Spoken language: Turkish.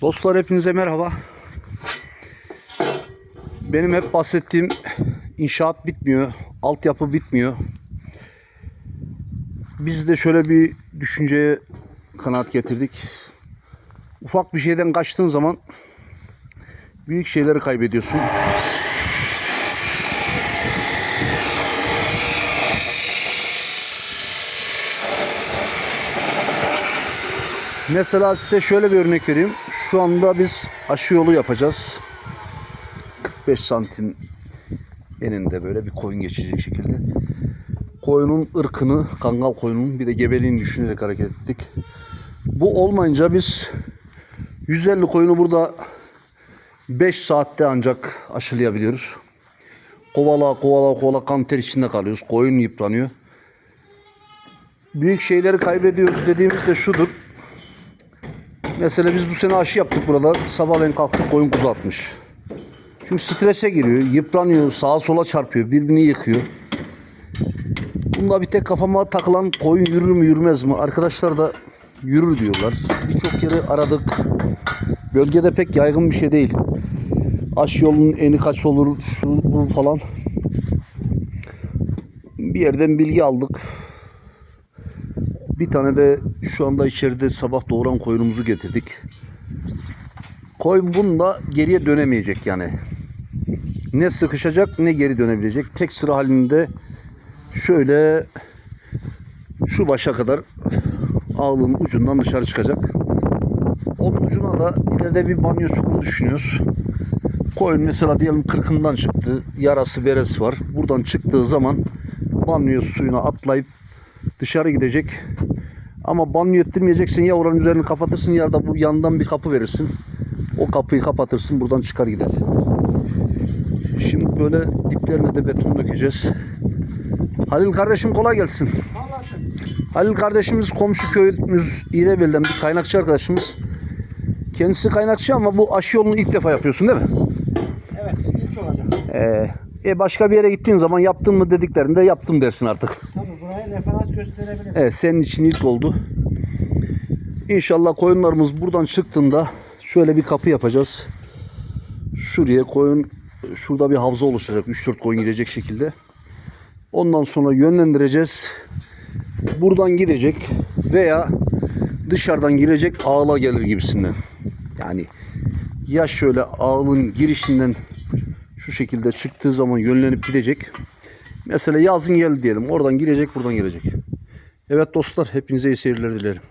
Dostlar hepinize merhaba. Benim hep bahsettiğim inşaat bitmiyor, altyapı bitmiyor. Biz de şöyle bir düşünceye kanaat getirdik. Ufak bir şeyden kaçtığın zaman büyük şeyleri kaybediyorsun. Mesela size şöyle bir örnek vereyim. Şu anda biz aşı yolu yapacağız. 45 santim eninde böyle bir koyun geçecek şekilde. Koyunun ırkını, kangal koyunun bir de gebeliğini düşünerek hareket ettik. Bu olmayınca biz 150 koyunu burada 5 saatte ancak aşılayabiliyoruz. Kovala kovala kovala kan ter içinde kalıyoruz. Koyun yıpranıyor. Büyük şeyleri kaybediyoruz dediğimiz de şudur. Mesela biz bu sene aşı yaptık burada. Sabahleyin kalktık koyun kuzu atmış. Çünkü strese giriyor, yıpranıyor, sağa sola çarpıyor, birbirini yıkıyor. Bunda bir tek kafama takılan koyun yürür mü yürümez mi? Arkadaşlar da yürür diyorlar. Birçok yeri aradık. Bölgede pek yaygın bir şey değil. Aşı yolunun eni kaç olur, şu bu falan. Bir yerden bilgi aldık. Bir tane de şu anda içeride sabah doğuran koyunumuzu getirdik. Koyun bununla geriye dönemeyecek yani. Ne sıkışacak ne geri dönebilecek. Tek sıra halinde şöyle şu başa kadar ağlığın ucundan dışarı çıkacak. Onun ucuna da ileride bir banyo çukuru düşünüyoruz. Koyun mesela diyelim kırkından çıktı. Yarası beresi var. Buradan çıktığı zaman banyo suyuna atlayıp dışarı gidecek. Ama banyo ettirmeyeceksin ya oranın üzerini kapatırsın ya da bu yandan bir kapı verirsin. O kapıyı kapatırsın buradan çıkar gider. Şimdi böyle diplerine de beton dökeceğiz. Halil kardeşim kolay gelsin. Halil kardeşimiz komşu köyümüz İrebel'den bir kaynakçı arkadaşımız. Kendisi kaynakçı ama bu aşı yolunu ilk defa yapıyorsun değil mi? Evet, ilk olacak. Ee, e başka bir yere gittiğin zaman yaptın mı dediklerinde yaptım dersin artık. Referans gösterebilirim. Evet senin için ilk oldu. İnşallah koyunlarımız buradan çıktığında şöyle bir kapı yapacağız. Şuraya koyun şurada bir havza oluşacak. 3-4 koyun gidecek şekilde. Ondan sonra yönlendireceğiz. Buradan gidecek veya dışarıdan girecek ağla gelir gibisinden. Yani ya şöyle ağılın girişinden şu şekilde çıktığı zaman yönlenip gidecek. Mesela yazın geldi diyelim. Oradan girecek buradan gelecek. Evet dostlar hepinize iyi seyirler dilerim.